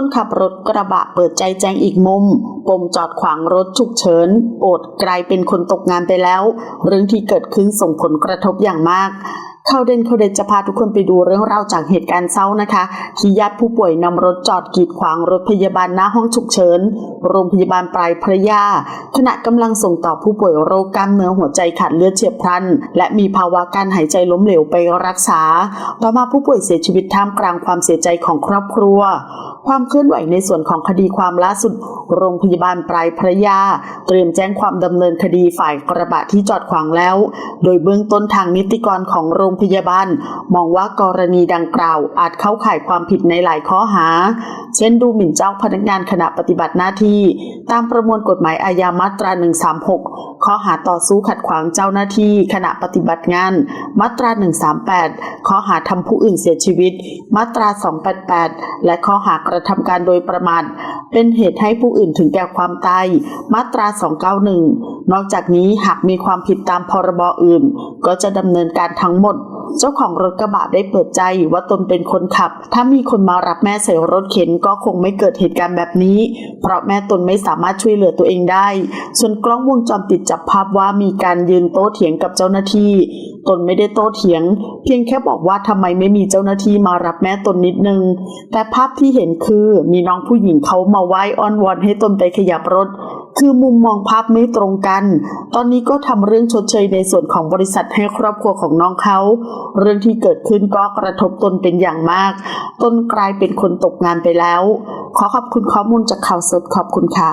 คนขับรถกระบะเปิดใจแจ้งอีกมุม ปมจอดขวางรถฉุกเฉิน โอดกลายเป็นคนตกงานไปแล้ว เรื่องที่เกิดขึ้นส่งผลกระทบอย่างมาก ข่าวเด่นข่าวเด่นจะพาทุกคนไปดูเรื่องราวจากเหตุการณ์เศร้านะคะ ที่ญาติผู้ป่วยนำรถจอดกีดขวางรถพยาบาลหน้าห้องฉุกเฉิน โรงพยาบาลปลายพระยา ขณะกำลังส่งต่อผู้ป่วยโรคกล้ามเนื้อหัวใจขาดเลือดเฉียบพลัน และมีภาวะการหายใจล้มเหลวไปรักษา ต่อมาผู้ป่วยเสียชีวิตท่ามกลางความเสียใจของครอบครัว ความเคลื่อนไหวในส่วนของคดีความล่าสุด โรงพยาบาลปลายพระยา เตรียมแจ้งความดำเนินคดีฝ่ายกระบะที่จอดขวางแล้ว โดยเบื้องต้นทางนิติกรของโรงพยาบาล มองว่ากรณีดังกล่าว อาจเข้าข่ายความผิดในหลายข้อหา เช่นดูหมิ่นเจ้าพนักงานขณะปฏิบัติหน้าที่ ตามประมวลกฎหมายอาญามาตรา 136 ข้อหาต่อสู้ขัดขวางเจ้าหน้าที่ ขณะปฏิบัติงาน มาตรา 138 ข้อหาทำผู้อื่นเสียชีวิต มาตรา 288 และข้อหากระทำการโดยประมาทเป็นเหตุให้ผู้อื่นถึงแก่ความตาย มาตรา 291 นอกจากนี้หากมีความผิดตามพรบอื่น ก็จะดำเนินการทั้งหมด เจ้าของรถกระบะได้เปิดใจว่าตนเป็นคนขับ ถ้ามีคนมารับแม่ใส่รถเข็นก็คงไม่เกิดเหตุการณ์แบบนี้ เพราะแม่ตนไม่สามารถช่วยเหลือตัวเองได้ ส่วนกล้องวงจรปิดจับภาพว่ามีการยืนโต้เถียงกับเจ้าหน้าที่ ตนไม่ได้โต้เถียง เพียงแค่บอกว่าทำไมไม่มีเจ้าหน้าที่มารับแม่ตนนิดนึง แต่ภาพที่เห็นคือมีน้องผู้หญิงเขามาไหว้อ้อนวอนให้ตนไปขยับรถ คือมุมมองภาพไม่ตรงกัน ตอนนี้ก็ทำเรื่องชดเชยในส่วนของบริษัทให้ครอบครัวของน้องเขา เรื่องที่เกิดขึ้นก็กระทบตนเป็นอย่างมาก ตนกลายเป็นคนตกงานไปแล้ว ขอขอบคุณข้อมูลจากข่าวสดขอบคุณค่ะ